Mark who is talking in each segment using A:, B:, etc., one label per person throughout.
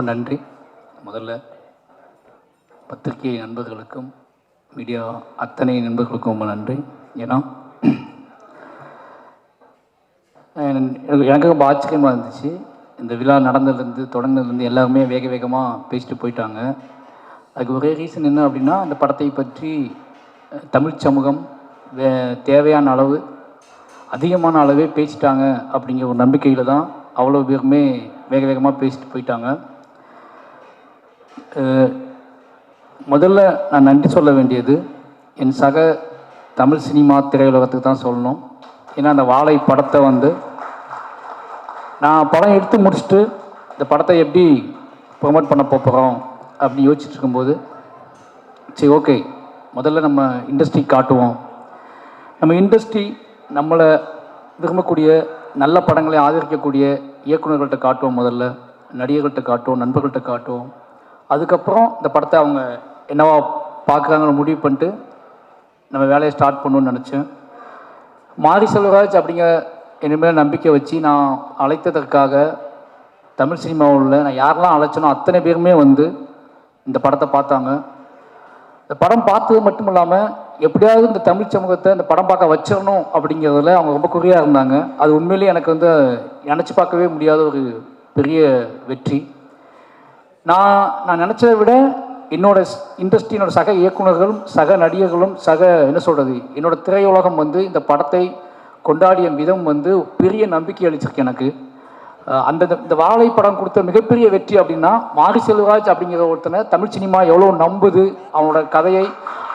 A: ரொம்ப நன்றி. முதல்ல பத்திரிகை நண்பர்களுக்கும் மீடியா அத்தனை நண்பர்களுக்கும் ரொம்ப நன்றி. ஏன்னா எனக்கு ரொம்ப ஆச்சரியமாக இருந்துச்சு. இந்த விழா நடந்ததுலேருந்து தொடங்கினதுலேருந்து எல்லாருமே வேக வேகமாக பேசிட்டு போயிட்டாங்க. அதுக்கு ஒரே ரீசன் என்ன அப்படின்னா அந்த படத்தை பற்றி தமிழ் சமூகம் வே தேவையான அளவு அதிகமான அளவே பேசிட்டாங்க அப்படிங்கிற ஒரு நம்பிக்கையில் தான் அவ்வளோ பேருமே வேக வேகமாக பேசிட்டு போயிட்டாங்க. முதல்ல நான் நன்றி சொல்ல வேண்டியது என் சக தமிழ் சினிமா திரையுலகத்துக்கு தான் சொல்லணும். ஏன்னா அந்த வாழை படத்தை வந்து நான் படம் எடுத்து முடிச்சுட்டு இந்த படத்தை எப்படி ப்ரொமோட் பண்ண போகிறோம் அப்படின்னு யோசிச்சுட்டு இருக்கும்போது சரி ஓகே முதல்ல நம்ம இண்டஸ்ட்ரி காட்டுவோம். நம்ம இண்டஸ்ட்ரி நம்மளை விரும்பக்கூடிய நல்ல படங்களை ஆதரிக்கக்கூடிய இயக்குநர்கள்ட்ட காட்டுவோம் முதல்ல நடிகர்கள்ட்ட காட்டுவோம் நண்பர்கள்ட்ட காட்டுவோம். அதுக்கப்புறம் இந்த படத்தை அவங்க என்னவா பார்க்குறாங்கன்னு முடிவு பண்ணிட்டு நம்ம வேலையை ஸ்டார்ட் பண்ணணும்னு நினச்சேன். மாரி செல்வராஜ் அப்படிங்கிற இனிமேல் நம்பிக்கை வச்சு நான் அழைத்ததற்காக தமிழ் சினிமாவில் நான் யாரெல்லாம் அழைச்சனோ அத்தனை பேருமே வந்து இந்த படத்தை பார்த்தாங்க. இந்த படம் பார்த்தது மட்டும் இல்லாமல் எப்படியாவது இந்த தமிழ் சமூகத்தை இந்த படம் பார்க்க வச்சிடணும் அப்படிங்கிறதுல அவங்க ரொம்ப குறியாக இருந்தாங்க. அது உண்மையிலேயே எனக்கு வந்து நினச்சி பார்க்கவே முடியாத ஒரு பெரிய வெற்றி. நான் நான் நினச்சதை விட என்னோட இண்டஸ்ட்ரி என்னோட சக இயக்குனர்களும் சக நடிகர்களும் சக என்ன சொல்கிறது என்னோட திரையுலகம் வந்து இந்த படத்தை கொண்டாடிய விதம் வந்து பெரிய நம்பிக்கை அளிச்சிருக்கு எனக்கு. அந்த இந்த வாழை படம் கொடுத்த மிகப்பெரிய வெற்றி அப்படின்னா மாரி செல்வராஜ் அப்படிங்கிற ஒருத்தனை தமிழ் சினிமா எவ்வளோ நம்புது அவனோட கதையை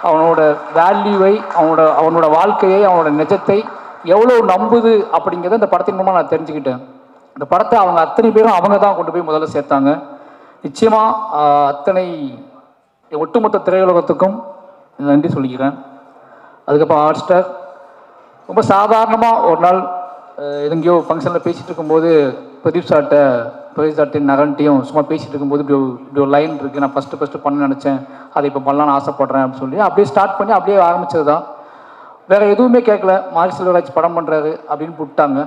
A: அவனோட வேல்யூவை அவனோட அவனோட வாழ்க்கையை அவனோட நிஜத்தை எவ்வளோ நம்புது அப்படிங்கிறத இந்த படத்தின் மூலமாக நான் தெரிஞ்சுக்கிட்டேன். இந்த படத்தை அவங்க அத்தனை பேரும் அவங்க தான் கொண்டு போய் முதல்ல சேர்த்தாங்க. நிச்சயமாக அத்தனை ஒட்டுமொத்த திரையுலகத்துக்கும் நன்றி சொல்லிக்கிறேன். அதுக்கப்புறம் ஹாட் ஸ்டார் ரொம்ப சாதாரணமாக ஒரு நாள் அஹ், எங்கேயோ ஃபங்க்ஷனில் பேசிகிட்டு இருக்கும்போது பிரதீப் சார்கிட்ட பிரதீப் சார்ட்டின் நகன்ட்டையும் சும்மா பேசிகிட்டு இருக்கும்போது இப்படி இப்படி ஒரு லைன் இருக்குது நான் ஃபஸ்ட்டு ஃபஸ்ட்டு பண்ண நினச்சேன். அதை இப்போ பண்ணலான்னு ஆசைப்பட்றேன் அப்படின்னு சொல்லி அப்படியே ஸ்டார்ட் பண்ணி அப்படியே ஆரம்பிச்சது தான் வேறு எதுவுமே கேட்கல. மாரி செல்வராஜ் படம் பண்ணுறாரு அப்படின்னு விட்டாங்க.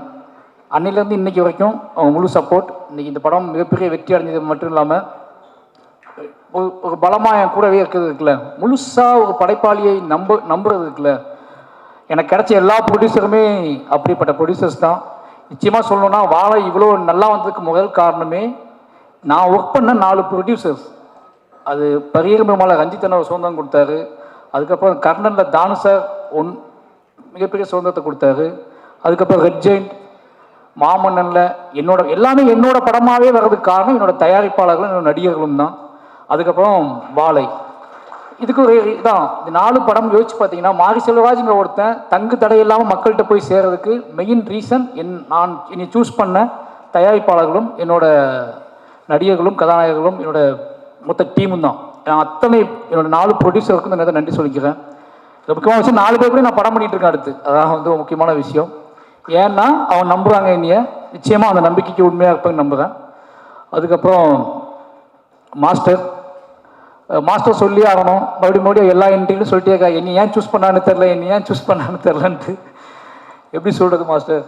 A: அன்னையிலேருந்து இன்னைக்கு வரைக்கும் அவங்க முழு சப்போர்ட் இன்றைக்கி இந்த படம் மிகப்பெரிய வெற்றி அடைஞ்சது மட்டும் இல்லாமல் ஒரு ஒரு பலமாக என் கூடவே இருக்கிறது இருக்குல்ல. முழுசாக ஒரு படைப்பாளியை நம்ப நம்புறது இருக்குல்ல. எனக்கு கிடைச்ச எல்லா ப்ரொடியூசருமே அப்படிப்பட்ட ப்ரொடியூசர்ஸ் தான். நிச்சயமாக சொல்லணும்னா வாழை இவ்வளோ நல்லா வந்ததுக்கு முதல் காரணமே நான் ஒர்க் பண்ண நாலு ப்ரொடியூசர்ஸ் அது பரியர் பெருமாள் சுதந்திரம் கொடுத்தாரு. அதுக்கப்புறம் கர்ணனில் தானு சார் ஒன் மிகப்பெரிய சுதந்திரத்தை கொடுத்தாரு. அதுக்கப்புறம் ரெட் ஜெயின்ட் மாமன்னனில் என்னோட எல்லாமே என்னோட படமாகவே வர்றதுக்கு காரணம் என்னோட தயாரிப்பாளர்களும் என்னோட நடிகர்களும் தான். அதுக்கப்புறம் வாழை இதுக்கு ஒரு இதான். இந்த நாலு படம் யோசிச்சு பார்த்தீங்கன்னா மாரி செல்வராஜுங்கிற ஒருத்தன் தங்கு தடை இல்லாமல் மக்கள்கிட்ட போய் சேர்றதுக்கு மெயின் ரீசன் என் நான் என்னை சூஸ் பண்ண தயாரிப்பாளர்களும் என்னோட நடிகர்களும் கதாநாயகர்களும் என்னோட மொத்த டீமும் தான். நான் அத்தனை என்னோட நாலு ப்ரொடியூசருக்கும் நான் நன்றி சொல்லிக்கிறேன். முக்கியமான விஷயம் நாலு பேர் கூட நான் படம் பண்ணிட்டு இருக்கேன் அடுத்து. அதான் வந்து ஒரு முக்கியமான விஷயம். ஏன்னா அவன் நம்புறாங்க என்னைய. நிச்சயமாக அந்த நம்பிக்கைக்கு உண்மையாக இருப்பேன் நம்புகிறேன் அதுக்கப்புறம் மாஸ்டர் மாஸ்டர் சொல்லி ஆகணும். மறுபடியும் மறுபடியும் எல்லா என்ட்ரிலும் சொல்லிட்டே இருக்கா என்னை ஏன் சூஸ் பண்ணான்னு தெரில என்னை ஏன் சூஸ் பண்ணான்னு தெரிலன்ட்டு எப்படி சொல்கிறது மாஸ்டர்?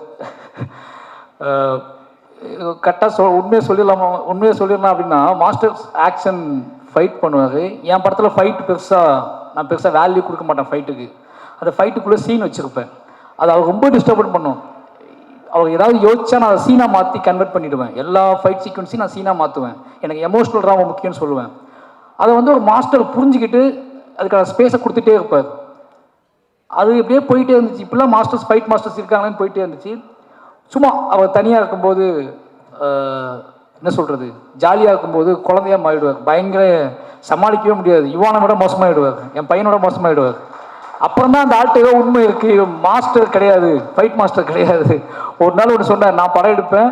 A: கரெக்டாக சொல் உண்மையை சொல்லிடலாமா உண்மையை சொல்லிடலாம் அப்படின்னா மாஸ்டர் ஆக்ஷன் ஃபைட் பண்ணுவார். என் படத்தில் ஃபைட் பெருசாக நான் பெருசாக வேல்யூ கொடுக்க மாட்டேன் ஃபைட்டுக்கு அந்த ஃபைட்டுக்குள்ளே சீன் வச்சுருப்பேன். அது அவர் ரொம்ப டிஸ்டர்பன் பண்ணும். அவர் ஏதாவது யோசிச்சா நான் அதை சீனா மாற்றி கன்வெர்ட் பண்ணிடுவேன். எல்லா ஃபைட் சீக்வன்ஸையும் நான் சீனா மாற்றுவேன் எனக்கு எமோஷனல் ட்ராமா முக்கியம்னு சொல்லுவேன். அதை வந்து ஒரு மாஸ்டர் புரிஞ்சுக்கிட்டு அதுக்கான ஸ்பேஸை கொடுத்துட்டே இருப்பார். அது எப்படியே போயிட்டே இருந்துச்சு. இப்பெல்லாம் மாஸ்டர்ஸ் ஃபைட் மாஸ்டர்ஸ் இருக்காங்களேன்னு போயிட்டே இருந்துச்சு. சும்மா அவர் தனியாக இருக்கும்போது என்ன சொல்கிறது ஜாலியாக இருக்கும்போது குழந்தையா மாறிடுவார். பயங்கர சமாளிக்கவே முடியாது. யுவானை விட என் பையனோட மோசமாகிடுவார் அப்புறம் தான் அந்த ஆள்கிட்ட ஏதோ உண்மை இருக்குது மாஸ்டர் கிடையாது. ஃபைட் மாஸ்டர் கிடையாது. ஒரு நாள் ஒன்று சொன்னார் நான் படம் எடுப்பேன்.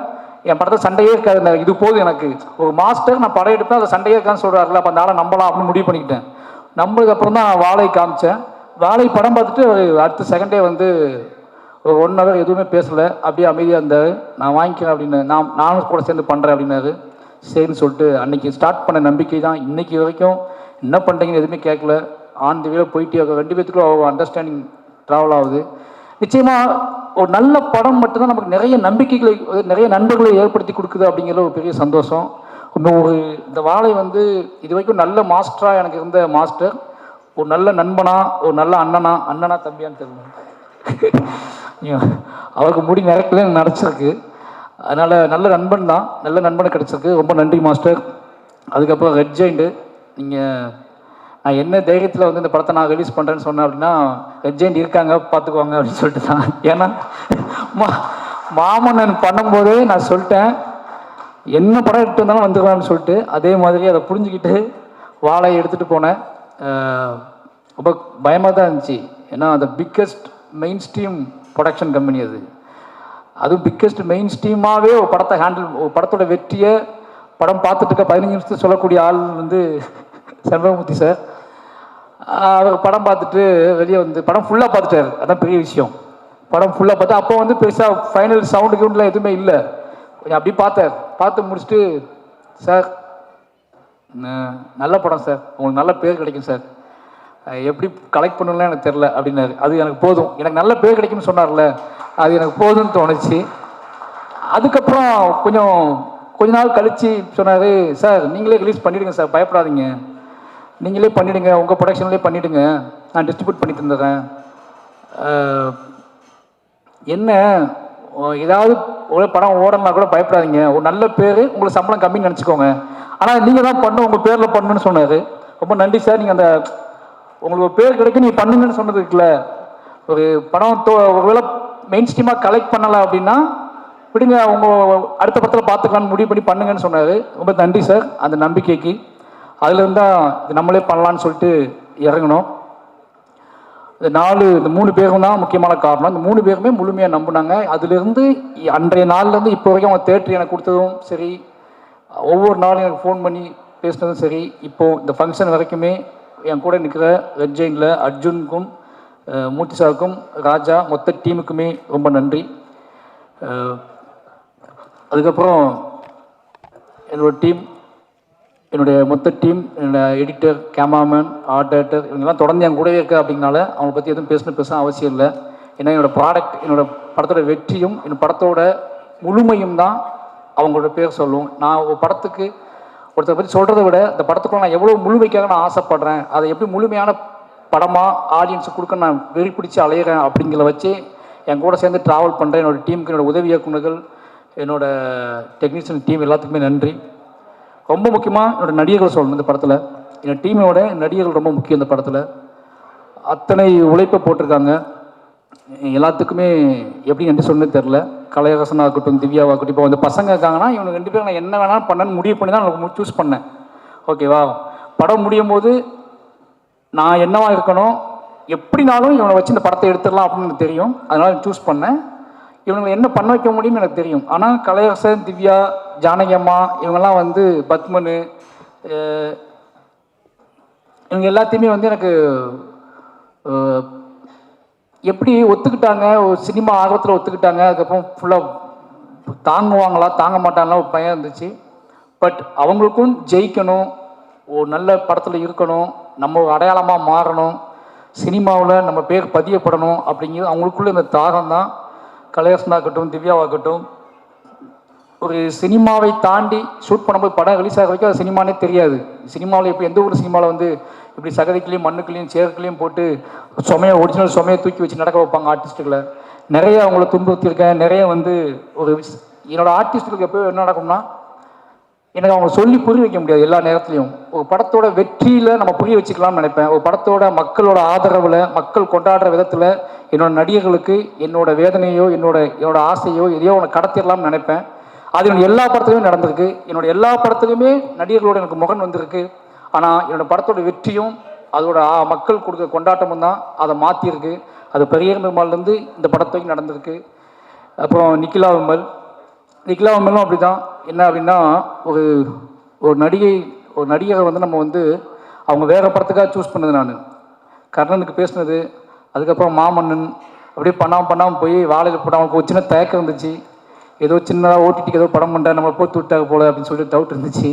A: என் படத்தில் சண்டையே இருக்காது. இது போதும் எனக்கு. ஒரு மாஸ்டர் நான் படம் எடுப்பேன் அதில் சண்டையே இருக்கான்னு சொல்கிறாருல அப்போ அந்த ஆளை நம்பலாம் அப்படின்னு முடிவு பண்ணிக்கிட்டேன். நம்பதுக்கு அப்புறம் தான் வாழை காமிச்சேன். வாழை படம் பார்த்துட்டு அடுத்த செகண்டே வந்து ஒரு ஒன் ஹவர் எதுவுமே பேசலை. அப்படியே அமைதியாக இருந்தார். நான் வாங்கிக்கிறேன் அப்படின்னு நான் நானும் கூட சேர்ந்து பண்ணுறேன் அப்படின்னாரு. சரின்னு சொல்லிட்டு அன்னைக்கு ஸ்டார்ட் பண்ண நம்பிக்கை தான் இன்னைக்கு வரைக்கும். என்ன பண்ணுறீங்கன்னு எதுவுமே கேட்கல. ஆன் தி வேல போயிட்டே ரெண்டு பேத்துக்குள்ள அண்டர்ஸ்டாண்டிங் ட்ராவல் ஆகுது. நிச்சயமாக ஒரு நல்ல படம் மட்டும்தான் நமக்கு நிறைய நம்பிக்கைகளை நிறைய நண்பர்களை ஏற்படுத்தி கொடுக்குது அப்படிங்கிற ஒரு பெரிய சந்தோஷம். ஒரு இந்த வாழை வந்து இது வரைக்கும் நல்ல மாஸ்டராக எனக்கு இருந்த மாஸ்டர் ஒரு நல்ல நண்பனா ஒரு நல்ல அண்ணனா அண்ணனா தம்பியான்னு தெரியல. அவருக்கு முடி நிறக்கல எனக்கு நினச்சிருக்கு அதனால் நல்ல நண்பன் தான். நல்ல நண்பனை கிடச்சிருக்கு. ரொம்ப நன்றி மாஸ்டர் அதுக்கப்புறம் ரெட் ஜெயிண்டு நீங்கள் நான் என்ன தைரியத்தில் வந்து இந்த படத்தை நான் ரிலீஸ் பண்ணுறேன்னு சொன்னேன் அப்படின்னா ரெட் இருக்காங்க பார்த்துக்குவாங்க அப்படின்னு சொல்லிட்டு தான் ஏன்னா மா மாமன்னன் பண்ணும்போதே நான் சொல்லிட்டேன் என்ன படம் எடுத்து வந்தாலும் வந்துக்கலாம்னு சொல்லிட்டு அதே மாதிரி அதை புரிஞ்சுக்கிட்டு வாழை எடுத்துகிட்டு போனேன். ரொம்ப பயமாக தான் இருந்துச்சு. ஏன்னா அந்த biggest mainstream production company அது. அதுவும் பிக்கஸ்ட் மெயின் ஸ்ட்ரீமாகவே ஒரு படத்தை ஹேண்டில் ஒரு படத்தோட வெற்றியை படம் பார்த்துட்டு இருக்க பதினஞ்சு நிமிஷத்துக்கு சொல்லக்கூடிய ஆள் வந்து செல்வமூர்த்தி சார். அவர் படம் பார்த்துட்டு வெளியே வந்து படம் ஃபுல்லாக பார்த்துட்டார். அதான் பெரிய விஷயம். படம் ஃபுல்லாக பார்த்து அப்போ வந்து பெருசாக ஃபைனல் சவுண்டு கிவுண்டில் எதுவுமே இல்லை. கொஞ்சம் அப்படி பார்த்தார். பார்த்து முடிச்சுட்டு சார் நல்ல படம் சார். உங்களுக்கு நல்ல பேர் கிடைக்கும் சார். எப்படி கலெக்ட் பண்ணலாம் எனக்கு தெரில அப்படின்னாரு. அது எனக்கு போதும். எனக்கு நல்ல பேர் கிடைக்கும்னு சொன்னார்ல. அது எனக்கு போதும்னு தோணுச்சு. அதுக்கப்புறம் கொஞ்சம் கொஞ்ச நாள் கழிச்சு சொன்னார் சார் நீங்களே ரிலீஸ் பண்ணிவிடுங்க சார். பயப்படாதீங்க. நீங்களே பண்ணிவிடுங்க உங்கள் ப்ரொடக்ஷன்லேயே பண்ணிவிடுங்க நான் டிஸ்ட்ரிபியூட் பண்ணி தந்துடுறேன். என்ன ஏதாவது ஒரு படம் ஓடணும்னா கூட பயப்படாதீங்க. ஒரு நல்ல பேர் உங்களுக்கு சம்பளம் கம்மின்னு நினச்சிக்கோங்க. ஆனால் நீங்கள் தான் பண்ணணும் உங்கள் பேரில் பண்ணணும்னு சொன்னார். ரொம்ப நன்றி சார். நீங்கள் அந்த உங்களுக்கு பேர் கிடைக்கும் நீங்கள் பண்ணுங்கன்னு சொன்னது இருக்குல்ல. ஒரு படம் தோ ஒருவேளை மெயின் ஸ்ட்ரீமாக கலெக்ட் பண்ணலை அப்படின்னா விடுங்க அவங்க அடுத்த படத்தில் பார்த்துக்கலான்னு முடிவு பண்ணி பண்ணுங்கன்னு சொன்னார். ரொம்ப நன்றி சார். அந்த நம்பிக்கைக்கு. அதில் இருந்தால் இது நம்மளே பண்ணலான்னு சொல்லிட்டு இறங்கணும் இந்த நாலு இந்த மூணு பேரும் தான் முக்கியமான காரணம். இந்த மூணு பேருமே முழுமையாக நம்பினாங்க. அதுலேருந்து அன்றைய நாள்லேருந்து இப்போ வரைக்கும் அவங்க தேட்டர் எனக்கு கொடுத்ததும் சரி ஒவ்வொரு நாளும் எனக்கு ஃபோன் பண்ணி பேசினதும் சரி இப்போது இந்த ஃபங்க்ஷன் வரைக்குமே என் கூட நிற்கிற ரெட் ஜெயினில் அர்ஜுனுக்கும் மூர்த்தி சாருக்கும் ராஜா மொத்த டீமுக்குமே ரொம்ப நன்றி. அதுக்கப்புறம் என்னோடய டீம் என்னுடைய மொத்த டீம் என்னோட எடிட்டர் கேமராமேன் ஆர்ட் டேரக்டர் இவங்கெல்லாம் தொடர்ந்து என் கூடவே இருக்க அப்படிங்கனால அவங்கள பற்றி எதுவும் பேசணும் பேச அவசியம் இல்லை. ஏன்னா என்னோடய ப்ராடக்ட் என்னோடய படத்தோட வெற்றியும் என் படத்தோட முழுமையும் தான் அவங்களோட பேர் சொல்லும். நான் ஒரு படத்துக்கு ஒருத்தரை பற்றி சொல்கிறத விட இந்த படத்துக்குள்ள நான் எவ்வளோ முழுமைக்காக நான் ஆசைப்படுறேன் அதை எப்படி முழுமையான படமாக ஆடியன்ஸுக்கு கொடுக்க நான் வெறி பிடிச்சி அலையிறேன் அப்படிங்கிறத வச்சு என் கூட சேர்ந்து ட்ராவல் பண்ணுறேன் என்னோட டீமுக்கு என்னோட உதவி இயக்குநர்கள் என்னோடய டெக்னீஷியன் டீம் எல்லாத்துக்குமே நன்றி. ரொம்ப முக்கியமாக என்னோட நடிகர்கள் சொல்லணும் இந்த படத்தில். என் டீமோட நடிகர்கள் ரொம்ப முக்கியம் இந்த படத்தில். அத்தனை உழைப்பை போட்டிருக்காங்க. எல்லாத்துக்குமே எப்படி நன்றி சொல்லணும்னு தெரில கலையரசனாக இருக்கட்டும் திவ்யாவாக இருக்கட்டும் இப்போ வந்து பசங்க இருக்காங்கன்னா இவங்க ரெண்டு பேரும் நான் என்ன வேணாலும் பண்ணேன்னு முடிவு பண்ணி தான் நான் சூஸ் பண்ணேன். ஓகேவா படம் முடியும் போது நான் என்னவா இருக்கணும்? எப்படினாலும் இவனை வச்சு இந்த படத்தை எடுத்துடலாம் அப்படின்னு எனக்கு தெரியும். அதனால் சூஸ் பண்ணேன். இவங்களை என்ன பண்ண வைக்க முடியும்னு எனக்கு தெரியும். ஆனால் கலையரசன் திவ்யா ஜானகி அம்மா இவங்கெல்லாம் வந்து பத்மனு இவங்க எல்லாத்தையுமே வந்து எனக்கு எப்படி ஒத்துக்கிட்டாங்க ஒரு சினிமா ஆர்வத்தில் ஒத்துக்கிட்டாங்க அதுக்கப்புறம் ஃபுல்லாக தாங்குவாங்களா தாங்க மாட்டாங்களா ஒரு பயம் இருந்துச்சு. பட் அவங்களுக்கும் ஜெயிக்கணும் ஒரு நல்ல படத்தில் இருக்கணும் நம்ம ஒரு அடையாளமாக மாறணும் சினிமாவில் நம்ம பேர் பதியப்படணும் அப்படிங்கிறது அவங்களுக்குள்ள இந்த தாகம் தான் கலையரசனாகட்டும் திவ்யாவாகட்டும் ஒரு சினிமாவை தாண்டி ஷூட் பண்ணும்போது படம் ரிலீஸ் ஆக வரைக்கும் அது சினிமானே தெரியாது. சினிமாவில் இப்போ எந்த ஒரு சினிமாவில் வந்து இப்படி சகதிக்குள்ளேயும் மண்ணுக்குள்ளையும் சேருக்குள்ளேயும் போட்டு சுமையை ஒரிஜினல் சுமையை தூக்கி வச்சு நடக்க வைப்பாங்க ஆர்டிஸ்ட்டுகளை நிறைய அவங்கள துன்புறுத்தியிருக்கேன். நிறைய வந்து ஒரு என்னோடய ஆர்டிஸ்ட்டுகளுக்கு எப்போ என்ன நடக்கும்னா எனக்கு அவங்க சொல்லி புரிய வைக்க முடியாது எல்லா நேரத்துலையும். ஒரு படத்தோட வெற்றியில் நம்ம புரிய வச்சுக்கலாம்னு நினைப்பேன். ஒரு படத்தோட மக்களோட ஆதரவில் மக்கள் கொண்டாடுற விதத்தில் என்னோட நடிகர்களுக்கு என்னோட வேதனையோ என்னோட என்னோட ஆசையோ எதையோ ஒன்று கடத்திடலாம்னு நினைப்பேன். அது என்னோட எல்லா படத்துலையும் நடந்திருக்கு. என்னோட எல்லா படத்துலையுமே நடிகர்களோட எனக்கு முகன் வந்திருக்கு. ஆனால் என்னோட படத்தோட வெற்றியும் அதோட மக்கள் கொடுக்குற கொண்டாட்டமும் தான் அதை மாற்றிருக்கு அது பெரிய பெருமாள்லேருந்து இந்த படத்துக்கு நடந்திருக்கு. அப்புறம் நிக்கிலா விமல் நிக்கிலா மேலும் அப்படி தான் என்ன அப்படின்னா ஒரு ஒரு நடிகை ஒரு நடிகரை வந்து நம்ம வந்து அவங்க வேறு படத்துக்காக சூஸ் பண்ணது நான். கர்ணனுக்கு பேசினது அதுக்கப்புறம் மாமன்னன் அப்படியே பண்ணாமல் பண்ணாமல் போய் வாழையில் போட்டு அவனுக்கு ஒரு சின்ன தயக்கம் இருந்துச்சு. ஏதோ சின்னதாக ஓடிடிக்கு ஏதோ படம் பண்ணுறேன் நம்மளை போட்டு விட்டாங்க போல அப்படின்னு சொல்லிட்டு டவுட் இருந்துச்சு.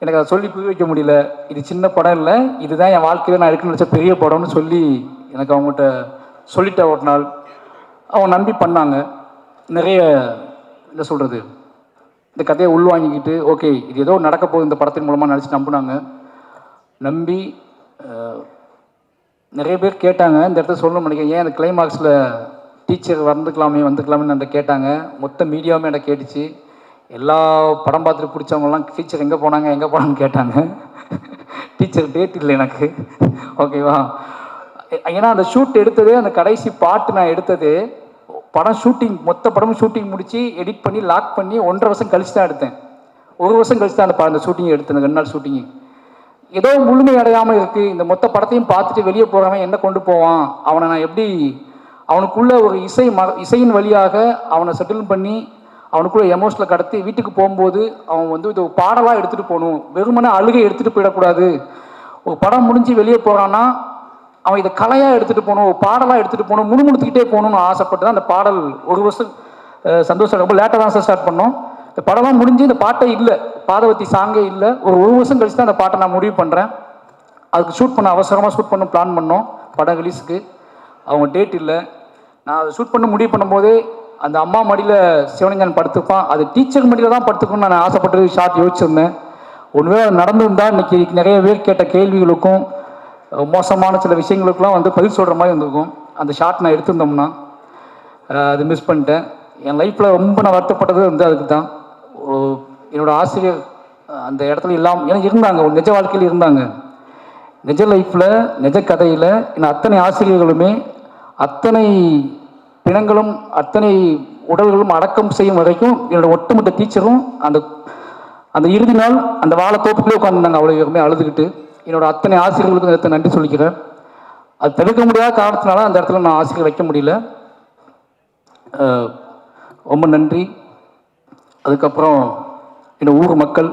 A: எனக்கு அதை சொல்லி புரிய வைக்க முடியல. இது சின்ன படம் இல்லை இதுதான் என் வாழ்க்கையில் நான் எடுக்கணும்னு நினச்ச பெரிய படம்னு சொல்லி எனக்கு அவங்ககிட்ட சொல்லிட்டேன் ஒரு நாள். அவங்க நம்பி பண்ணாங்க. நிறைய என்ன சொல்கிறது இந்த கதையை உள்வாங்கிக்கிட்டு ஓகே இது ஏதோ நடக்க போகுது இந்த படத்தின் மூலமாக நினச்சி நம்பினாங்க. நம்பி நிறைய பேர் கேட்டாங்க. இந்த இடத்துல சொல்லணும் நினைக்கிறேன். ஏன் அந்த கிளைமாக்ஸில் டீச்சர் வந்துக்கலாமே வந்துக்கலாமே என்கிட்ட கேட்டாங்க. மொத்த மீடியாவுமே என்கிட்ட கேட்டுச்சு. எல்லா படம் பார்த்துட்டு பிடிச்சவங்கலாம் டீச்சர் எங்கே போனாங்க? எங்கே போனாங்கன்னு கேட்டாங்க. டீச்சர் டேட் இல்லை எனக்கு. ஓகேவா ஏன்னா அந்த ஷூட் எடுத்தது அந்த கடைசி பாட்டு நான் எடுத்தது படம் ஷூட்டிங் மொத்த படமும் ஷூட்டிங் முடித்து எடிட் பண்ணி லாக் பண்ணி ஒன்றரை வருஷம் கழிச்சு தான் எடுத்தேன். ஒரு வருஷம் கழிச்சு தான் அந்த அந்த ஷூட்டிங் எடுத்தேன் ரெண்டு நாள் ஷூட்டிங்கு ஏதோ முழுமை அடையாமல் இருக்குது இந்த மொத்த படத்தையும் பார்த்துட்டு வெளியே போகிறவன் என்ன கொண்டு போவான்? அவனை நான் எப்படி அவனுக்குள்ள ஒரு இசை ம இசையின் வழியாக அவனை செட்டில் பண்ணி அவனுக்குள்ள எமோஷனில் கடத்தி வீட்டுக்கு போகும்போது அவன் வந்து இது பாடலாக எடுத்துகிட்டு போகணும். வெறுமனே அழுகை எடுத்துகிட்டு போயிடக்கூடாது. ஒரு படம் முடிஞ்சு வெளியே போகிறான்னா அவன் இதை கலையாக எடுத்துகிட்டு போகணும் பாடலாக எடுத்துகிட்டு போகணும் முணுமுணுத்துக்கிட்டே போகணும்னு ஆசைப்பட்டு தான் அந்த பாடல் ஒரு வருஷம் சந்தோஷம் ரொம்ப லேட்டாக தான் சார் ஸ்டார்ட் பண்ணோம். இந்த படம்லாம் முடிஞ்சு இந்த பாட்டே இல்லை பாதவத்தி சாங்கே இல்லை. ஒரு ஒரு வருஷம் கழிச்சு தான் அந்த பாட்டை நான் முடிவு பண்ணுறேன் அதுக்கு ஷூட் பண்ண அவசரமாக ஷூட் பண்ண பிளான் பண்ணோம். படம் ரிலீஸுக்கு அவங்க டேட் இல்லை. நான் அதை ஷூட் பண்ண முடிவு பண்ணும்போதே அந்த அம்மா மடியில் சிவனஞ்சன் படுத்துப்பான். அது டீச்சர் மடியில் தான் படுத்துக்கணும்னு நான் ஆசைப்பட்டு ஷார்ட் யோசிச்சிருந்தேன். ஒன்றுவே நடந்திருந்தால் இன்றைக்கி நிறைய பேர் கேட்ட கேள்விகளுக்கும் மோசமான சில விஷயங்களுக்கெல்லாம் வந்து பதில் சொல்கிற மாதிரி இருந்திருக்கும். அந்த ஷார்ட் நான் எடுத்திருந்தோம்னா அது மிஸ் பண்ணிட்டேன். என் லைஃப்பில் ரொம்ப நான் வருத்தப்பட்டது வந்து அதுக்கு தான். ஓ- என்னோட ஆசிரியர் அந்த இடத்துல இல்லாமல் ஏன்னா இருந்தாங்க ஒரு நிஜ வாழ்க்கையில் இருந்தாங்க. நிஜ லைஃப்பில் நிஜ கதையில் இன்னும் அத்தனை ஆசிரியர்களுமே அத்தனை பிணங்களும் அத்தனை உடல்களும் அடக்கம் செய்யும் வரைக்கும் என்னோட ஒட்டுமொத்த டீச்சரும் அந்த அந்த இறுதி நாள் அந்த வாழை தோப்புக்குள்ளே உட்காந்துருந்தாங்க அவ்வளோ அழுதுகிட்டு. என்னோட அத்தனை ஆசிரியர்களுக்கும் இந்த நன்றி சொல்லிக்கிறேன். அது தவிர்க்க முடியாத காரணத்தினால அந்த இடத்துல நான் ஆசிரியர் வைக்க முடியல. ரொம்ப நன்றி. அதுக்கப்புறம் என்னோடய ஊர் மக்கள்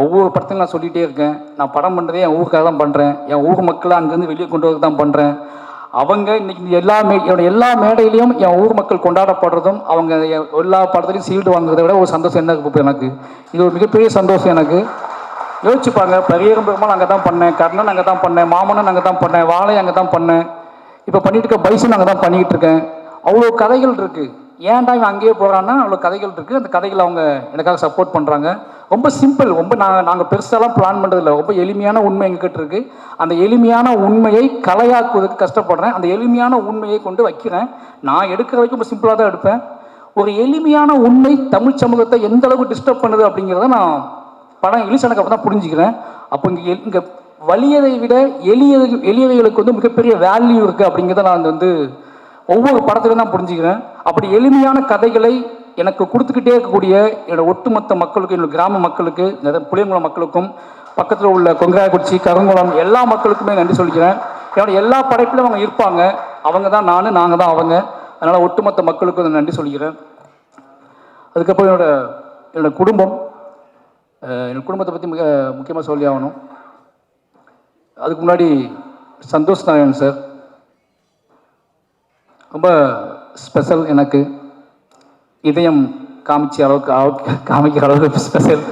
A: ஒவ்வொரு படத்தையும் நான் சொல்லிகிட்டே இருக்கேன். நான் படம் பண்ணுறதே என் ஊருக்காக தான் பண்ணுறேன் என் ஊர் மக்களை அங்கேருந்து வெளியே கொண்டு வரது தான் பண்ணுறேன் அவங்க இன்னைக்கு எல்லா மே எல்லா மேடையிலையும் என் ஊர் மக்கள் கொண்டாடப்படுறதும் அவங்க எல்லா படத்துலையும் சீல்டு வாங்குறத விட ஒரு சந்தோஷம் என்ன இருக்கு எனக்கு? இது ஒரு மிகப்பெரிய சந்தோஷம் எனக்கு. யோசிச்சுப்பாங்க பரியரும் பெருமாள் அங்கே தான் பண்ணேன் கர்ணன் அங்கே தான் பண்ணேன் மாமனன் அங்கே தான் பண்ணேன் வாழை அங்கே தான் பண்ணேன். இப்போ பண்ணிட்டு இருக்க பைசன் அங்கே தான் பண்ணிக்கிட்டு இருக்கேன். அவ்வளோ கதைகள் இருக்குது ஏன்டா இவன் அங்கேயே போகிறான்னா அவ்வளோ கதைகள் இருக்குது அந்த கதைகளை அவங்க எனக்காக சப்போர்ட் பண்ணுறாங்க ரொம்ப சிம்பிள் ரொம்ப நாங்கள் நாங்கள் பெருசாலாம் பிளான் பண்ணுறதில்ல ரொம்ப எளிமையான உண்மை எங்ககிட்ட இருக்குது அந்த எளிமையான உண்மையை கலையாக்குவதற்கு கஷ்டப்படுறேன். அந்த எளிமையான உண்மையை கொண்டு வைக்கிறேன். நான் எடுக்கிற வரைக்கும் ரொம்ப சிம்பிளாக தான் எடுப்பேன். ஒரு எளிமையான உண்மை தமிழ் சமூகத்தை எந்த அளவுக்கு டிஸ்டர்ப் பண்ணுது அப்படிங்கிறத நான் படம் ரிலீஸ் ஆனதுக்கு அப்புறம் தான் புரிஞ்சுக்கிறேன். அப்போ இங்கே இங்கே வலியதை விட எளிய எளியவைகளுக்கு வந்து மிகப்பெரிய வேல்யூ இருக்குது அப்படிங்கிறத நான் வந்து ஒவ்வொரு படத்துலையும் தான் புரிஞ்சுக்கிறேன். அப்படி எளிமையான கதைகளை எனக்கு கொடுத்துக்கிட்டே இருக்கக்கூடிய என்னோட ஒட்டுமொத்த மக்களுக்கு என்னோட கிராம மக்களுக்கு புளியங்குளம் மக்களுக்கும் பக்கத்தில் உள்ள கொங்கராயக்குறிச்சி கருங்குளம் எல்லா மக்களுக்குமே நன்றி சொல்லிக்கிறேன். என்னோட எல்லா படைப்பிலும் அவங்க இருப்பாங்க. அவங்க தான் நான் நாங்கள் தான் அவங்க. அதனால் ஒட்டுமொத்த மக்களுக்கும் நன்றி சொல்லிக்கிறேன். அதுக்கப்புறம் என்னோட என்னோட குடும்பம். என் குடும்பத்தை பற்றி மிக முக்கியமாக சொல்லி ஆகணும். அதுக்கு முன்னாடி சந்தோஷ் நாராயணன் சார். ரொம்ப ஸ்பெஷல் எனக்கு. இதயம் காமிச்ச அளவுக்கு காமிக்கிற அளவுக்கு ஸ்பெஷல்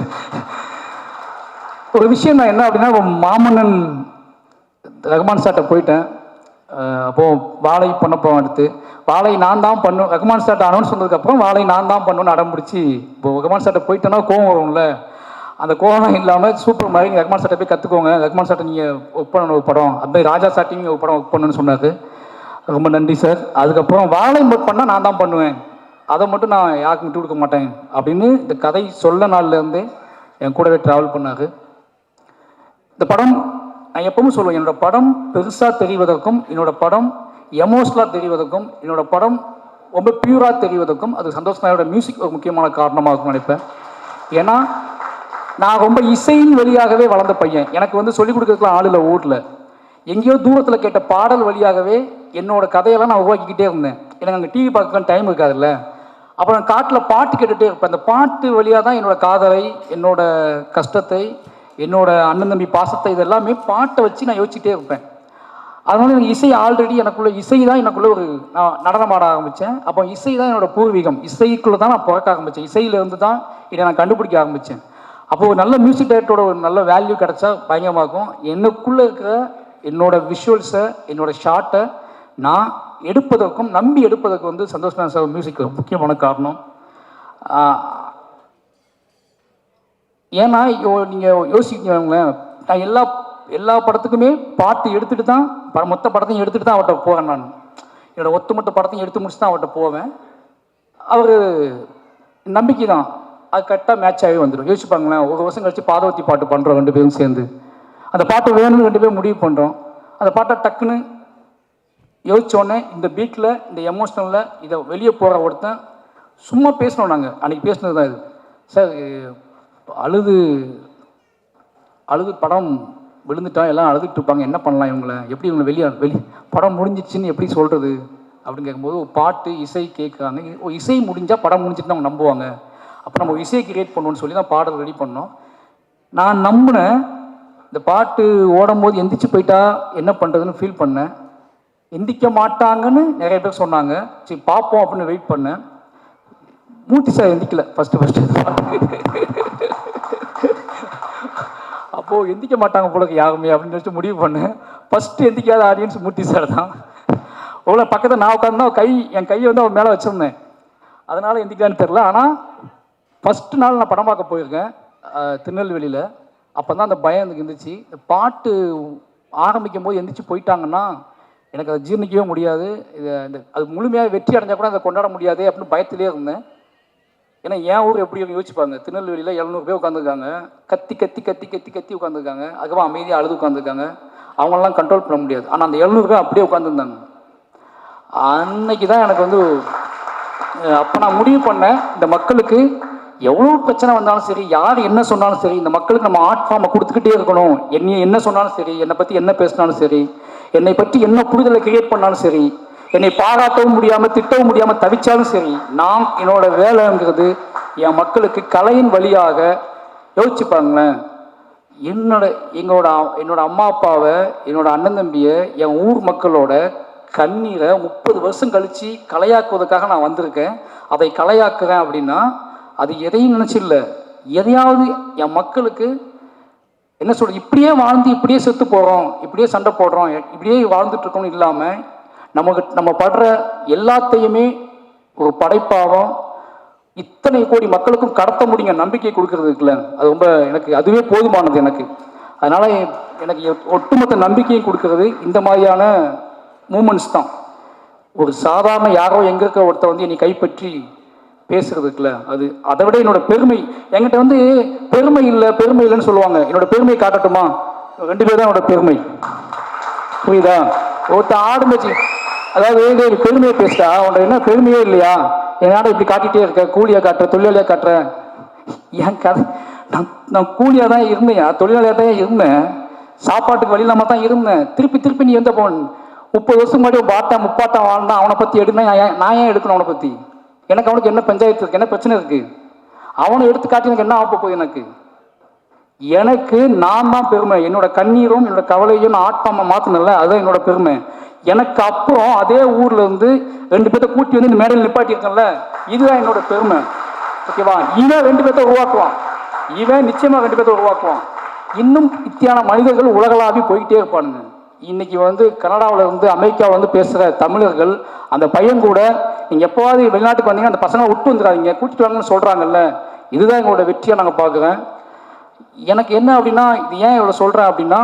A: ஒரு விஷயம் நான் என்ன அப்படின்னா மாமன்னன் ரகுமான் சார்ட்ட போயிட்டேன். அப்போது அப்போ வாழை பண்ண போவேன் அடுத்து வாழை நான் தான் பண்ணும் ரகுமான் சார்ட்ட அனௌன்ஸ் சொன்னதுக்கப்புறம் வாழை நான் தான் பண்ணணும்னு அடம் பிடிச்சி இப்போ ரகுமான் சார்ட்ட போயிட்டேன்னா கோவம் வரும்ல. அந்த கோவம் இல்லாமல் சூப்பர் மாதிரி நீங்கள் ரகுமான் சார்ட்ட போய் கற்றுக்கோங்க ரகுமான் சாட்டை நீங்கள் ஒர்க் பண்ணணும் ஒரு படம். அது மாதிரி ராஜா சார்ட்டையும் ஒரு படம் ஒர்க் பண்ணணும்னு சொன்னார். ரொம்ப நன்றி சார் அதுக்கப்புறம் வாழை ஒர்க் பண்ணால் நான் தான் பண்ணுவேன். அதை மட்டும் நான் யாருக்கும் விட்டு கொடுக்க மாட்டேன் அப்படின்னு இந்த கதை சொல்ல நாள்லேருந்தே என் கூடவே ட்ராவல் பண்ணார். இந்த படம் நான் எப்பவும் சொல்லுவேன் என்னோட படம் பெருசாக தெரிவதற்கும் என்னோட படம் எமோஷனலாக தெரிவதற்கும் என்னோடய படம் ரொம்ப பியூராக தெரிவதற்கும் அது சந்தோஷ் நாயோட மியூசிக் ஒரு முக்கியமான காரணமாக இருக்கும் நினைப்பேன். ஏன்னா நான் ரொம்ப இசையின் வழியாகவே வளர்ந்த பையன். எனக்கு வந்து சொல்லிக் கொடுக்கறதுக்குலாம் ஆள் இல்லை ஊரில் எங்கேயோ தூரத்தில் கேட்ட பாடல் வழியாகவே என்னோட கதையெல்லாம் நான் உருவாக்கிக்கிட்டே இருந்தேன். எனக்கு அங்கே டிவி பார்க்க டைம் இருக்காதுல்ல. அப்புறம் நான் காட்டில் பாட்டு கேட்டுகிட்டே இருப்பேன். அந்த பாட்டு வழியாக தான் என்னோடய காதலை என்னோட கஷ்டத்தை என்னோட அண்ணன் தம்பி பாசத்தை இதெல்லாமே பாட்டை வச்சு நான் யோசிச்சுட்டே இருப்பேன். அதனால எனக்கு இசை ஆல்ரெடி எனக்குள்ளே இசை தான் எனக்குள்ளே ஒரு நான் நடனம் ஆட ஆரம்பித்தேன் அப்போ இசை தான் என்னோடய பூர்வீகம். இசைக்குள்ளே தான் நான் பிறக்க ஆரம்பித்தேன் இசையிலேருந்து தான் இதை நான் கண்டுபிடிக்க ஆரம்பித்தேன் அப்போ ஒரு நல்ல மியூசிக் டைரக்டரோட ஒரு நல்ல வேல்யூ கிடைச்சா பயங்கரமாக இருக்கும் எனக்குள்ளே இருக்கிற என்னோட விஷுவல்ஸை என்னோட ஷார்ட்டை நான் எடுப்பதற்கும் நம்பி எடுப்பதற்கு வந்து சந்தோஷ் சார் மியூசிக் முக்கியமான காரணம். ஆஹ் ஏன்னா நீங்கள் யோசிக்கிறவங்களேன் நான் எல்லா எல்லா படத்துக்குமே பாட்டு எடுத்துகிட்டு தான் படம் மொத்த படத்தையும் எடுத்துகிட்டு தான் அவர்கிட்ட போவேன் நான். என்னோடய ஒத்துமொத்த படத்தையும் எடுத்து முடிச்சு தான் அவர்கிட்ட போவேன். அவர் நம்பிக்கை தான் அது கரெக்டாக மேட்ச் ஆகி வந்துடும் யோசிப்பாங்களேன் ஒரு வருஷம் கழிச்சு பாதவத்தி பாட்டு பண்ணுறோம் ரெண்டு பேரும் சேர்ந்து. அந்த பாட்டு வேணும்னு ரெண்டு பேரும் முடிவு பண்ணுறோம் அந்த பாட்டை டக்குன்னு யோசித்தோடனே உடனே இந்த பீட்டில் இந்த எமோஷனலில் இதை வெளியே போகிற ஒருத்தன் சும்மா பேசணும் நாங்கள் அன்றைக்கி பேசினது தான் இது. சார் அழுது அழுது படம் விழுந்துட்டா எல்லாம் அழுதுட்டு இருப்பாங்க. என்ன பண்ணலாம் இவங்களை? எப்படி இவங்களை வெளியே வெளி படம் முடிஞ்சிச்சின்னு எப்படி சொல்கிறது அப்படின்னு கேட்கும்போது ஒரு பாட்டு இசை கேட்குறாங்க ஓ இசை முடிஞ்சால் படம் முடிஞ்சிட்டு அவங்க நம்புவாங்க. அப்போ நம்ம இசையை கிரியேட் பண்ணுவோம்னு சொல்லி தான் பாடல் ரெடி பண்ணோம். நான் நம்பினேன். இந்த பாட்டு ஓடும்போது எந்திரிச்சு போயிட்டா என்ன பண்ணுறதுன்னு ஃபீல் பண்ணேன். எந்திக்க மாட்டாங்கன்னு நிறைய பேர் சொன்னாங்க. சரி பார்ப்போம் அப்படின்னு வெயிட் பண்ணேன். மூர்த்தி சார் எந்திக்கல. ஃபஸ்ட்டு ஃபஸ்ட்டு அப்போது எந்திக்க மாட்டாங்க போல யாருமே அப்படின்னு நினச்சி முடிவு பண்ணேன். ஃபஸ்ட்டு எந்திக்காத ஆடியன்ஸ் மூர்த்தி சார் தான். அவ்வளோ பக்கத்தில் நான் உட்காந்து கை என் கையை வந்து அவன் மேலே வச்சுருந்தேன். அதனால் எந்திக்கலான்னு தெரில ஆனால் ஃபஸ்ட்டு நாள் நான் படம் பார்க்க போயிருக்கேன் திருநெல்வேலியில். அப்போ தான் அந்த பயம் எனக்கு இருந்துச்சு. இந்த பாட்டு ஆரம்பிக்கும் போது எந்திரிச்சு போயிட்டாங்கன்னா எனக்கு அதை ஜீர்ணிக்கவே முடியாது. இது இந்த அது முழுமையாக வெற்றி அடைஞ்சால் கூட அதை கொண்டாட முடியாது அப்படின்னு பயத்திலே இருந்தேன். ஏன்னா என் ஊர் எப்படி யோசிச்சுப்பாங்க யோசிப்பாங்க திருநெல்வேலியில் எழுநூறு பேர் உட்காந்துருக்காங்க கத்தி கத்தி கத்தி கத்தி கத்தி உட்காந்துருக்காங்க அதுக்கப்புறம் அமைதியாக அழுது உட்காந்துருக்காங்க அவங்களெலாம் கண்ட்ரோல் பண்ண முடியாது. ஆனால் அந்த எழுநூறு பேர் அப்படியே உட்காந்துருந்தாங்க அன்னைக்கு தான் எனக்கு வந்து அப்போ நான் முடிவு பண்ணேன். இந்த மக்களுக்கு எவ்வளோ பிரச்சனை வந்தாலும் சரி யார் என்ன சொன்னாலும் சரி இந்த மக்களுக்கு நம்ம ஆர்ட் ஃபார்மை கொடுத்துக்கிட்டே இருக்கணும். என்ன என்ன சொன்னாலும் சரி என்னை பற்றி என்ன பேசினாலும் சரி என்னை பற்றி என்ன புரிதலை கிரியேட் பண்ணாலும் சரி என்னை பாராட்டவும் முடியாமல் திட்டவும் முடியாமல் தவிச்சாலும் சரி நான் என்னோட வேலைங்கிறது என் மக்களுக்கு கலையின் வழியாக யோசிச்சுப்பாங்களேன் என்னோட எங்களோட என்னோட அம்மா அப்பாவை என்னோட அண்ணன் தம்பியை என் ஊர் மக்களோட கண்ணீரை முப்பது வருஷம் கழித்து கலையாக்குவதற்காக நான் வந்திருக்கேன். அதை கலையாக்குறேன் அப்படின்னா அது எதையும் நினச்சில்ல. எதையாவது என் மக்களுக்கு என்ன சொல்றது? இப்படியே வாழ்ந்து இப்படியே செத்து போகிறோம் இப்படியே சண்டை போடுறோம் இப்படியே வாழ்ந்துட்டு இருக்கோம்னு இல்லாமல் நமக்கு நம்ம படுற எல்லாத்தையுமே ஒரு படைப்பாகவும் இத்தனை கோடி மக்களுக்கும் கடத்த முடியுங்க நம்பிக்கை கொடுக்கறதுக்குல அது ரொம்ப எனக்கு அதுவே போதுமானது எனக்கு. அதனால எனக்கு எ- ஒட்டுமொத்த நம்பிக்கையும் கொடுக்கறது இந்த மாதிரியான மூமெண்ட்ஸ் தான். ஒரு சாதாரண யாரோ எங்க இருக்க ஒருத்தர் வந்து என்னை கைப்பற்றி பேசுறது இருக்குல்ல அது அதை விட என்னோட பெருமை என்கிட்ட வந்து பெருமை இல்லை பெருமை இல்லைன்னு சொல்லுவாங்க. என்னோட பெருமையை காட்டட்டுமா? ரெண்டு பேர் தான் என்னோட பெருமை. புரியுதா? ஒருத்தன் ஆடுங்கச்சி அதாவது பெருமையை பேசுடா. உன்ட என்ன பெருமையே இல்லையா? என்னாட இப்படி காட்டிட்டே இருக்க? கூலியா காட்டுற? தொழிலாளியா காட்டுற? என் கதை நான் நான் கூலியாக தான் இருந்தேன். தொழிலாளியாக தான் இருந்தேன். சாப்பாட்டுக்கு வழி இல்லாமல் தான் இருந்தேன். திருப்பி திருப்பி நீ எந்த போன் முப்பது வருஷம் முன்னாடி பாட்டா முப்பாட்டா வாழ்ந்தான். அவனை பற்றி எடுனா நான் ஏன் நான் ஏன் எடுக்கணும் அவனை பற்றி எனக்கு அவனுக்கு என்ன பஞ்சாயத்து இருக்கு? என்ன பிரச்சனை இருக்கு? அவனை எடுத்து காட்டி எனக்கு என்ன ஆக போகுது எனக்கு? எனக்கு நான் தான் பெருமை. என்னோட கண்ணீரும் என்னோட கவலையும் நான் ஆட்பாம மாத்தினல அதுதான் என்னோட பெருமை. எனக்கு அப்புறம் அதே ஊர்ல இருந்து ரெண்டு பேர்த்த கூட்டி வந்து இந்த மேடையில் நிப்பாட்டியிருக்கேன்ல இதுதான் என்னோட பெருமை. ஓகேவா? இவன் ரெண்டு பேர்த்த உருவாக்குவான். இவன் நிச்சயமா ரெண்டு பேர்த்த உருவாக்குவான். இன்னும் இத்தியான மனிதர்கள் உலகளாவி போய்கிட்டே இருப்பானுங்க. இன்னைக்கு வந்து கனடாவில் இருந்து அமெரிக்காவில் இருந்து பேசுகிற தமிழர்கள் அந்த பையன் கூட நீங்கள் எப்போவாது வெளிநாட்டுக்கு வந்தீங்கன்னா அந்த பசங்களை விட்டு வந்துடாதீங்க கூட்டிட்டு வாங்கன்னு சொல்கிறாங்கல்ல இதுதான் எங்களோட வெற்றியாக நாங்கள் பார்க்குறேன். எனக்கு என்ன அப்படின்னா இது ஏன் இவ்வளோ சொல்கிறேன் அப்படின்னா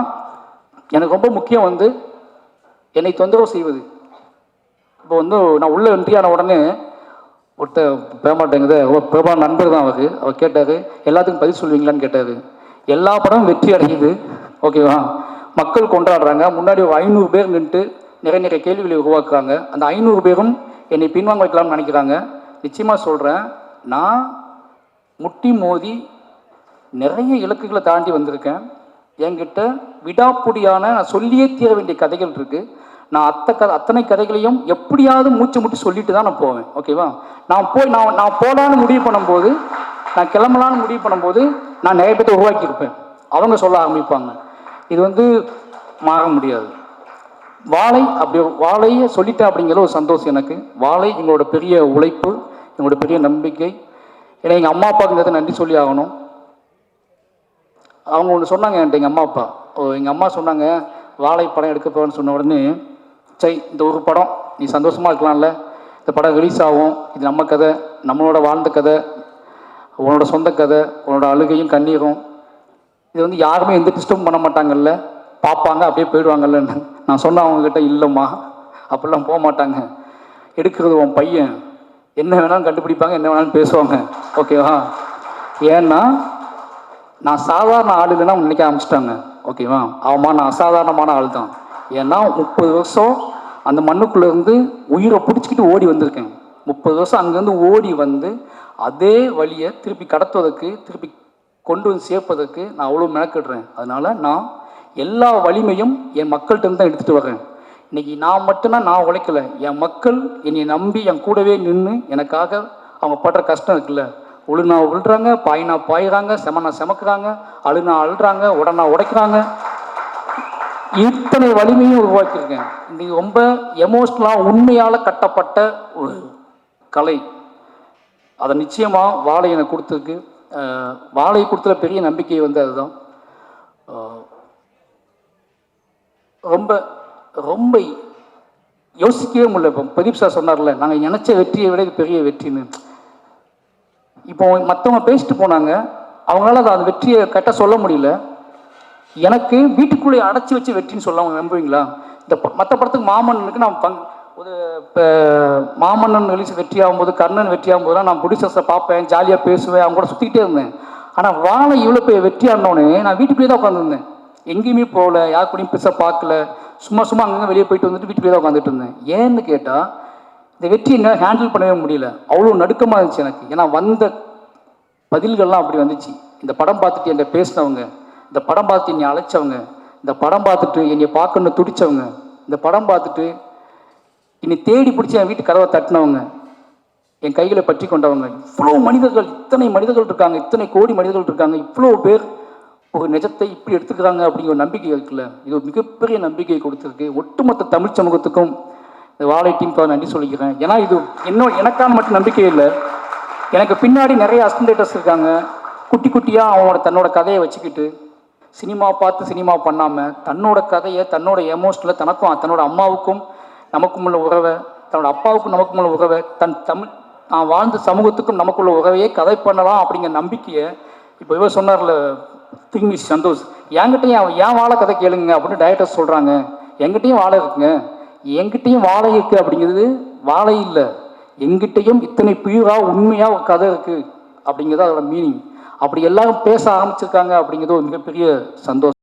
A: எனக்கு ரொம்ப முக்கியம் வந்து என்னை தொந்தரவு செய்வது. இப்போ வந்து நான் உள்ள என்ட்ரி உடனே ஒருத்தர் பேமாட்டேங்குது. மாட்டேங்குது பிரபா நண்பர் தான் அவருக்கு அவர் கேட்டார் எல்லாத்துக்கும் பதில் சொல்லுவீங்களான்னு கேட்டார். எல்லா படமும் வெற்றி அடையுது. ஓகேவா? மக்கள் கொண்டாடுறாங்க. முன்னாடி ஒரு ஐநூறு பேர் நின்று நிறைய நிறைய கேள்விகளை உருவாக்குறாங்க. அந்த ஐநூறு பேரும் என்னை பின்வாங்க வைக்கலாம்னு நினைக்கிறாங்க. நிச்சயமாக சொல்கிறேன் நான் முட்டி மோதி நிறைய இலக்குகளை தாண்டி வந்திருக்கேன். என்கிட்ட விடாப்புடியான நான் சொல்லியே தீர வேண்டிய கதைகள் இருக்குது நான் அத்த கதை அத்தனை கதைகளையும் எப்படியாவது மூச்சு முட்டி சொல்லிட்டு தான் நான் போவேன். ஓகேவா நான் போய் நான் நான் போடான்னு முடிவு பண்ணும்போது நான் கிளம்பலான்னு முடிவு பண்ணும்போது நான் நிறைய பேர்த்த உருவாக்கியிருப்பேன். அவங்க சொல்ல ஆரம்பிப்பாங்க. இது வந்து மாற முடியாது. வாழை அப்படி வாழையை சொல்லிட்டேன் அப்படிங்கிற ஒரு சந்தோஷம் எனக்கு. வாழை எங்களோட பெரிய உழைப்பு எங்களோட பெரிய நம்பிக்கை. ஏன்னா எங்கள் அம்மா அப்பாவுக்கு இந்த நன்றி சொல்லி ஆகணும். அவங்க ஒன்று சொன்னாங்க என்கிட்ட எங்கள் அம்மா அப்பா. ஓ எங்கள் அம்மா சொன்னாங்க வாழை படம் எடுக்க போகிறேன்னு சொன்ன உடனே சை இந்த ஒரு படம் நீ சந்தோஷமாக இருக்கலாம்ல. இந்த படம் ரிலீஸ் ஆகும். இது நம்ம கதை நம்மளோட வாழ்ந்த கதை உன்னோட சொந்த கதை உன்னோட அழுகையும் கண்ணீரும். இது வந்து யாருமே எந்த டிஸ்டர்பும் பண்ண மாட்டாங்கல்ல. பார்ப்பாங்க அப்படியே போயிடுவாங்கல்லன்னு நான் சொன்ன அவங்கக்கிட்ட இல்லைம்மா. அப்படிலாம் போக மாட்டாங்க. எடுக்கிறது உன் பையன். என்ன வேணாலும் கண்டுபிடிப்பாங்க என்ன வேணாலும் பேசுவாங்க. ஓகேவா ஏன்னா நான் சாதாரண ஆள் இல்லைன்னா நினைக்க ஆரம்பிச்சிட்டாங்க. ஓகேவா ஆமா நான் அசாதாரணமான ஆள் தான். ஏன்னா முப்பது வருஷம் அந்த மண்ணுக்குள்ளேருந்து உயிரை பிடிச்சிக்கிட்டு ஓடி வந்திருக்கேன். முப்பது வருஷம் அங்கேருந்து ஓடி வந்து அதே வழியை திருப்பி கடத்துவதற்கு திருப்பி கொண்டு வந்து சேர்ப்பதற்கு நான் அவ்வளோ மெனக்கிடுறேன். அதனால நான் எல்லா வலிமையும் என் மக்கள்கிட்ட தான் எடுத்துகிட்டு வரேன் இன்னைக்கு நான் மட்டும்தான் நான் உழைக்கல. என் மக்கள் என்னை நம்பி என் கூடவே நின்று எனக்காக அவங்க படுற கஷ்டம் இருக்குல்ல. உழுனா உழுறாங்க பாயினா பாயிறாங்க செமனா செமக்குறாங்க அழுனா அழுறாங்க உடனா உடைக்கிறாங்க. இத்தனை வலிமையும் உருவாக்கியிருக்கேன். இன்னைக்கு ரொம்ப எமோஷ்னலாக உண்மையால் கட்டப்பட்ட ஒரு கலை. அதை நிச்சயமாக வாழை எனக்கு கொடுத்துருக்கு. வாழை கொடுத்துல பெரிய நம்பிக்கை வந்து அதுதான். ரொம்ப ரொம்ப யோசிக்கவே முடியல. இப்போ பிரதீப் சார் சொன்னார்ல நாங்கள் நினச்ச வெற்றியை விட இது பெரிய வெற்றின்னு. இப்போ மற்றவங்க பேசிட்டு போனாங்க. அவங்களால அதை அந்த வெற்றியை கரெக்டாக சொல்ல முடியல. எனக்கு வீட்டுக்குள்ளே அடைச்சி வச்சு வெற்றின்னு சொல்ல நம்புவீங்களா? இந்த மற்ற படத்துக்கு மாமன்னனுக்கு நான் பங் ஒரு இப்போ மாமன்னன் ரிலீஸ் வெற்றி ஆகும்போது கர்ணன் வெற்றி ஆகும்போதுலாம் நான் ப்ரொடியூசர்ஸை பார்ப்பேன் ஜாலியாக பேசுவேன் அவங்க கூட சுற்றிக்கிட்டே இருந்தேன். ஆனால் வாழை இவ்வளோ பெரிய வெற்றி ஆனோடனே நான் வீட்டுக்குள்ளேயே தான் உட்காந்துருந்தேன் எங்கேயுமே போகல யார் கூடயும் பெருசாக பார்க்கல. சும்மா சும்மா அங்கங்கே வெளியே போயிட்டு வந்துட்டு வீட்டுக்குள்ளே தான் உட்காந்துட்டு இருந்தேன். ஏன்னு கேட்டால் இந்த வெற்றி என்ன ஹேண்டில் பண்ணவே முடியல. அவ்வளோ நடுக்கமாக இருந்துச்சு எனக்கு. ஏன்னா வந்த பதில்கள்லாம் அப்படி வந்துச்சு. இந்த படம் பார்த்துட்டு என்னை பேசினவங்க இந்த படம் பார்த்துட்டு என்னை அழைச்சவங்க இந்த படம் பார்த்துட்டு என்னை பார்க்கணும்னு துடிச்சவங்க இந்த படம் பார்த்துட்டு என்னை தேடி பிடிச்சி என் வீட்டு கதவை தட்டினவங்க என் கைகளை பற்றி கொண்டவங்க இவ்வளோ மனிதர்கள் இத்தனை மனிதர்கள் இருக்காங்க இத்தனை கோடி மனிதர்கள் இருக்காங்க இவ்வளோ பேர் ஒரு நிஜத்தை இப்படி எடுத்துக்கிறாங்க அப்படிங்கிற ஒரு நம்பிக்கை இருக்குல்ல? இது ஒரு மிகப்பெரிய நம்பிக்கையை கொடுத்துருக்கு. ஒட்டுமொத்த தமிழ் சமூகத்துக்கும் இந்த வாழை டீமுக்காக நன்றி சொல்லிக்கிறேன். ஏன்னா இது என்னோட எனக்கான மட்டும் நம்பிக்கை இல்லை. எனக்கு பின்னாடி நிறைய அசன்டேட்டர்ஸ் இருக்காங்க. குட்டி குட்டியாக அவனோட தன்னோட கதையை வச்சுக்கிட்டு சினிமா பார்த்து சினிமா பண்ணாமல் தன்னோட கதையை தன்னோட எமோஷனில் தனக்கும் தன்னோட அம்மாவுக்கும் நமக்கும் உள்ள உறவை தன்னோட அப்பாவுக்கும் நமக்கும் உள்ள உறவை தன் தமிழ் நான் வாழ்ந்த சமூகத்துக்கும் நமக்குள்ள உறவையே கதை பண்ணலாம் அப்படிங்கிற நம்பிக்கையை இப்போ இவர் சொன்னார்ல திங்மிஸ் சந்தோஷ் என்கிட்டயும் ஏன் வாழை கதை கேளுங்க அப்படின்னு டைரக்டர் சொல்கிறாங்க என்கிட்டயும் வாழை இருக்குங்க. எங்கிட்டையும் வாழை இருக்கு அப்படிங்கிறது வாழை இல்லை. எங்கிட்டையும் இத்தனை பியூராக உண்மையா ஒரு கதை இருக்கு அப்படிங்கிறது அதோட மீனிங் அப்படி எல்லாரும் பேச ஆரம்பிச்சிருக்காங்க அப்படிங்கிறது ஒரு மிகப்பெரிய சந்தோஷம்.